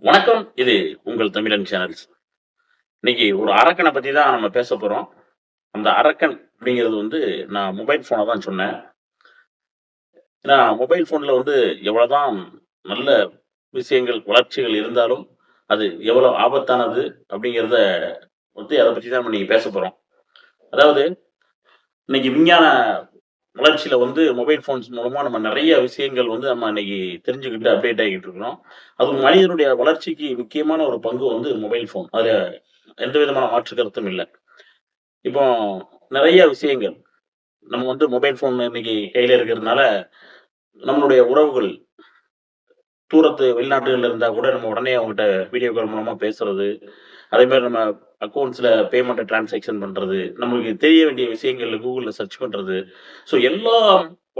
வணக்கம். இது உங்கள் தமிழன் சேனல்ஸ் இன்னைக்கு ஒரு அரக்கனை பத்தி தான் நம்ம பேச போறோம். அந்த அரக்கன் அப்படிங்கிறது வந்து நான் மொபைல் போனை தான் சொன்னேன். ஏன்னா மொபைல் போன்ல வந்து எவ்வளவுதான் நல்ல விஷயங்கள் வளர்ச்சிகள் இருந்தாலும் அது எவ்வளவு ஆபத்தானது அப்படிங்கிறத வந்து அதை பத்தி தான் நம்ம இன்னைக்கு பேச போறோம். அதாவது இன்னைக்கு விஞ்ஞான வளர்ச்சியில வந்து மொபைல் ஃபோன்ஸ் மூலமா நம்ம நிறைய விஷயங்கள் வந்து நம்ம இன்னைக்கு தெரிஞ்சுக்கிட்டு அப்டேட் ஆகிட்டு இருக்கிறோம். அது மனிதனுடைய வளர்ச்சிக்கு முக்கியமான ஒரு பங்கு வந்து மொபைல் ஃபோன் அதுல எந்த விதமான மாற்று கருத்தும் இல்லை. இப்போ நிறைய விஷயங்கள். நம்ம வந்து மொபைல் ஃபோன் இன்னைக்கு கையில இருக்கிறதுனால நம்மளுடைய உறவுகள் தூரத்து வெளிநாட்டுகள்ல இருந்தா கூட நம்ம உடனே அவங்ககிட்ட வீடியோ கால் மூலமா பேசுறது அதே மாதிரி நம்ம அக்கௌண்ட்ஸில் பேமெண்ட்டை டிரான்சாக்ஷன் பண்றது நம்மளுக்கு தெரிய வேண்டிய விஷயங்களில் கூகுள்ல சர்ச் பண்றது. ஸோ எல்லா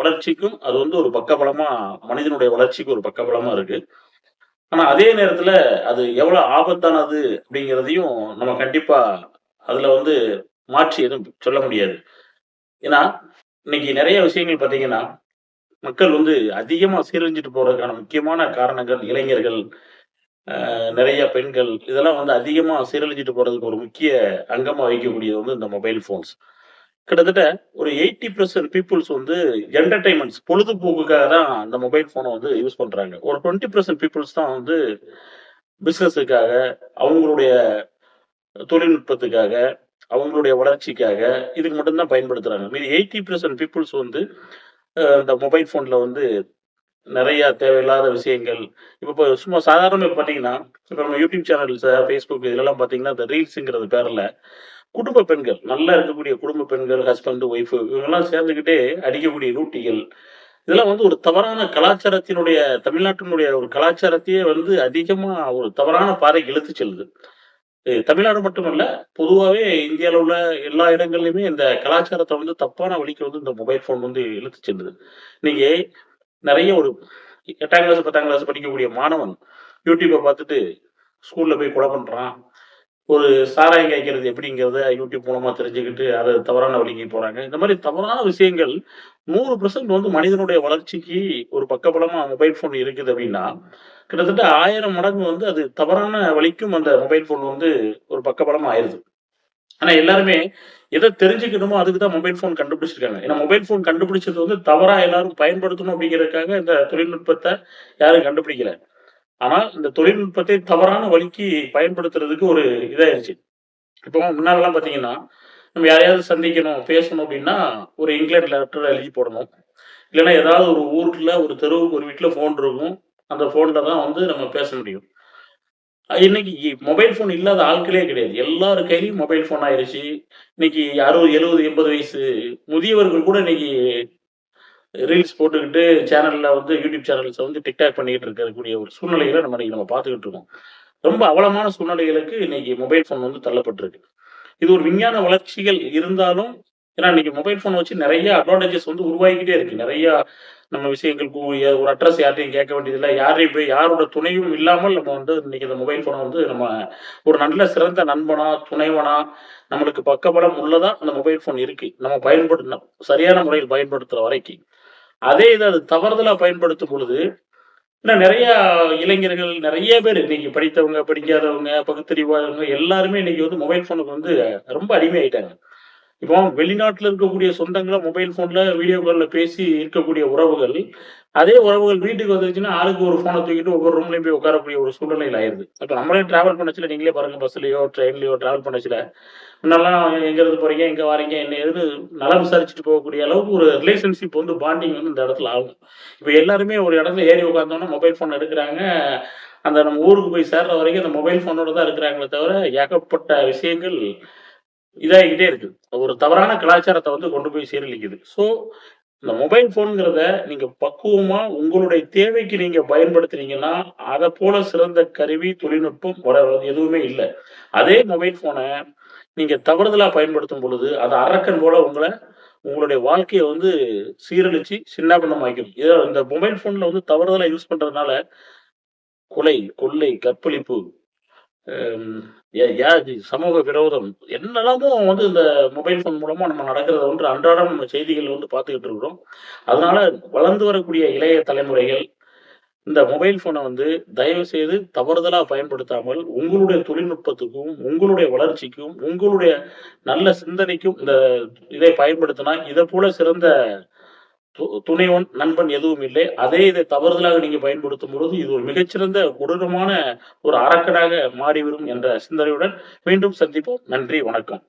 வளர்ச்சிக்கும் அது வந்து ஒரு பக்கபலமா மனிதனுடைய வளர்ச்சிக்கு ஒரு பக்கபலமா இருக்கு. ஆனா அதே நேரத்துல அது எவ்வளவு ஆபத்தானது அப்படிங்கிறதையும் நம்ம கண்டிப்பா அதுல வந்து மாற்றி எதுவும் சொல்ல முடியாது. ஏன்னா இன்னைக்கு நிறைய விஷயங்கள் பாத்தீங்கன்னா மக்கள் வந்து அதிகமா சீரழிஞ்சிட்டு போறதுக்கான முக்கியமான காரணங்கள் இளைஞர்கள் நிறைய பெண்கள் இதெல்லாம் வந்து அதிகமாக சீரழிஞ்சிட்டு போகிறதுக்கு ஒரு முக்கிய அங்கமாக வைக்கக்கூடியது வந்து இந்த மொபைல் ஃபோன்ஸ் கிட்டத்தட்ட ஒரு எயிட்டி பர்சன்ட் பீப்புள்ஸ் வந்து என்டர்டைன்மெண்ட்ஸ் பொழுதுபோக்குக்காக தான் அந்த மொபைல் ஃபோனை வந்து யூஸ் பண்ணுறாங்க ஒரு டுவெண்ட்டி பர்சன்ட் பீப்புள்ஸ் தான் வந்து பிஸ்னஸுக்காக அவங்களுடைய தொழில்நுட்பத்துக்காக அவங்களுடைய வளர்ச்சிக்காக இதுக்கு மட்டும்தான் பயன்படுத்துகிறாங்க மீதி எயிட்டி பர்சன்ட் பீப்புள்ஸ் வந்து இந்த மொபைல் ஃபோனில் வந்து நிறைய தேவையில்லாத விஷயங்கள். இப்போ சும்மா சாதாரண பார்த்தீங்கன்னா இப்போ நம்ம யூடியூப் சேனல்ஸ் ஃபேஸ்புக் இதெல்லாம் பார்த்தீங்கன்னா இந்த ரீல்ஸுங்கிறது பேரில் குடும்ப பெண்கள் நல்லா இருக்கக்கூடிய குடும்ப பெண்கள் ஹஸ்பண்ட் ஒய்ஃபு இவங்கெல்லாம் சேர்ந்துக்கிட்டே அடிக்கக்கூடிய ரூட்டிகள் இதெல்லாம் வந்து ஒரு தவறான கலாச்சாரத்தினுடைய தமிழ்நாட்டினுடைய ஒரு கலாச்சாரத்தையே வந்து அதிகமா ஒரு தவறான பாறை இழுத்து செல்லுது. தமிழ்நாடு மட்டுமல்ல பொதுவாகவே இந்தியாவில் உள்ள எல்லா இடங்கள்லையுமே இந்த கலாச்சாரத்தை வந்து தப்பான வழிக்கு வந்து இந்த மொபைல் ஃபோன் வந்து இழுத்து செல்லுது. நீங்க நிறைய ஒரு எட்டாம் கிளாஸ் பத்தாம் கிளாஸ் படிக்கக்கூடிய மாணவன் யூடியூப்பை பார்த்துட்டு ஸ்கூல்ல போய் கொலை பண்றான். ஒரு சாராயம் காய்க்கிறது எப்படிங்கிறத யூடியூப் மூலமா தெரிஞ்சுக்கிட்டு அதை தவறான வழிக்கு போறாங்க. இந்த மாதிரி தவறான விஷயங்கள் நூறு பர்சன்ட் வந்து மனிதனுடைய வளர்ச்சிக்கு ஒரு பக்கபலமா மொபைல் ஃபோன் இருக்குது அப்படின்னா கிட்டத்தட்ட ஆயிரம் மடங்கு வந்து அது தவறான வழிக்கும் அந்த மொபைல் ஃபோன் வந்து ஒரு பக்கபலமா ஆயிருது ஆனா எல்லாருமே எதை தெரிஞ்சுக்கணுமோ அதுக்கு தான் மொபைல் ஃபோன் கண்டுபிடிச்சிருக்காங்க. ஏன்னா மொபைல் ஃபோன் கண்டுபிடிச்சது வந்து தவறா எல்லாரும் பயன்படுத்தணும் அப்படிங்கறதுக்காக இந்த தொழில்நுட்பத்தை யாரும் கண்டுபிடிக்கல. ஆனால் இந்த தொழில்நுட்பத்தை தவறான வழிக்கு பயன்படுத்துறதுக்கு ஒரு இதாயிருச்சு. இப்போ முன்னாலெல்லாம் பார்த்தீங்கன்னா நம்ம யாரையாவது சந்திக்கணும் பேசணும் அப்படின்னா ஒரு இங்கிலாந்து லெட்டர் எழுதி போடணும். இல்லைன்னா ஏதாவது ஒரு ஊருக்குள்ள ஒரு தெருவுக்கு ஒரு வீட்டில் ஃபோன் இருக்கும். அந்த ஃபோனில் தான் வந்து நம்ம பேச முடியும். இன்னைக்கு மொபைல் ஃபோன் இல்லாத ஆட்களே கிடையாது. எல்லார் கையிலையும் மொபைல் ஃபோன் ஆயிருச்சு. இன்னைக்கு அறுபது எழுபது எண்பது வயசு முதியவர்கள் கூட இன்னைக்கு ரீல்ஸ் போட்டுக்கிட்டு சேனல்ல வந்து யூடியூப் சேனல்ஸ் வந்து டிக்டாக் பண்ணிக்கிட்டு இருக்கக்கூடிய ஒரு சூழ்நிலைகளை நம்ம இன்னைக்கு நம்ம பார்த்துக்கிட்டு இருக்கோம். ரொம்ப அவலமான சூழ்நிலைகளுக்கு இன்னைக்கு மொபைல் ஃபோன் வந்து தள்ளப்பட்டிருக்கு. இது ஒரு விஞ்ஞான வளர்ச்சிகள் இருந்தாலும் ஏன்னா இன்னைக்கு மொபைல் ஃபோன் வச்சு நிறைய அட்வான்டேஜஸ் வந்து உருவாகிக்கிட்டே இருக்கு. நிறைய நம்ம விஷயங்கள் ஒரு அட்ரஸ் யார்ட்டையும் கேட்க வேண்டியதில்லை. யாரையும் போய் யாரோட துணையும் இல்லாமல் நம்ம வந்து இன்னைக்கு இந்த மொபைல் ஃபோனை வந்து நம்ம ஒரு நல்ல சிறந்த நண்பனா துணைவனா நம்மளுக்கு பக்கபலம் உள்ளதா அந்த மொபைல் ஃபோன் இருக்கு. நம்ம பயன்படுத்த சரியான முறையில் பயன்படுத்துற வரைக்கும். அதே இதை அது தவறுதலா பயன்படுத்தும் பொழுது இன்னும் நிறைய இளைஞர்கள் நிறைய பேர் இன்னைக்கு படித்தவங்க படிக்காதவங்க பகுத்தறிவாதவங்க எல்லாருமே இன்னைக்கு வந்து மொபைல் ஃபோனுக்கு வந்து ரொம்ப அடிமை ஆயிட்டாங்க இப்போ வெளிநாட்டில் இருக்கக்கூடிய சொந்தங்களை மொபைல் போன்ல வீடியோ காலில் பேசி இருக்கக்கூடிய உறவுகள் அதே உறவுகள் வீட்டுக்கு வந்துச்சுன்னா ஆளுக்கு ஒரு ஃபோனை தூக்கிட்டு ஒவ்வொரு ரூம்லையும் போய் உட்காரக்கூடிய ஒரு சூழ்நிலையில் ஆயிருது. இப்போ நம்மளே டிராவல் பண்ணச்சுல நீங்களே பாருங்க பஸ்லையோ ட்ரெயின்லயோ டிராவல் பண்ணச்சுல முன்னெல்லாம் எங்க இருந்து போறீங்க எங்க என்ன எது நல்லா விசாரிச்சுட்டு போகக்கூடிய அளவுக்கு ஒரு ரிலேஷன்ஷிப் வந்து பாண்டிங் வந்து இந்த இடத்துல ஆகும். இப்போ எல்லாருமே ஒரு இடத்துல ஏறி உட்காந்தோன்னா மொபைல் ஃபோன் எடுக்கிறாங்க. அந்த நம்ம ஊருக்கு போய் சேர்ற வரைக்கும் அந்த மொபைல் ஃபோனோட தான் இருக்கிறாங்களே தவிர ஏகப்பட்ட விஷயங்கள் இதாகிக்கிட்டே இருக்கு. ஒரு தவறான கலாச்சாரத்தை வந்து கொண்டு போய் சீரழிக்குது. ஸோ இந்த மொபைல் போன்ங்கிறத நீங்க பக்குவமா உங்களுடைய தேவைக்கு நீங்க பயன்படுத்துறீங்கன்னா அதை போல சிறந்த கருவி தொழில்நுட்பம் வர எதுவுமே இல்லை. அதே மொபைல் போனை நீங்க தவறுதலா பயன்படுத்தும் பொழுது அது அரக்கன் போல உங்களை உங்களுடைய வாழ்க்கையை வந்து சீரழிச்சு சின்னாபின்னமாக்கும் இதை இந்த மொபைல் போன்ல வந்து தவறுதலா யூஸ் பண்றதுனால கொலை கொள்ளை கற்பழிப்பு சமூக விரோதம். என்னெல்லாமோ வந்து இந்த மொபைல் ஃபோன் மூலமா நம்ம நடக்கிறத வந்து அன்றாடம் நம்ம செய்திகள் வந்து பார்த்துக்கிட்டு இருக்கிறோம். அதனால வளர்ந்து வரக்கூடிய இளைய தலைமுறைகள் இந்த மொபைல் ஃபோனை வந்து தயவு செய்து தவறுதலா பயன்படுத்தாமல் உங்களுடைய தொழில்நுட்பத்துக்கும், உங்களுடைய வளர்ச்சிக்கும், உங்களுடைய நல்ல சிந்தனைக்கும் இந்த இதை பயன்படுத்தினா, இதை போல சிறந்த துணைவன், நண்பன் எதுவும் இல்லை. அதே இதை தவறுதலாக நீங்க பயன்படுத்தும் பொழுது, இது ஒரு மிகச்சிறந்த கொடூரமான ஒரு அரக்கனாக மாறிவிடும் என்ற சிந்தனையுடன் மீண்டும் சந்திப்போம். நன்றி, வணக்கம்.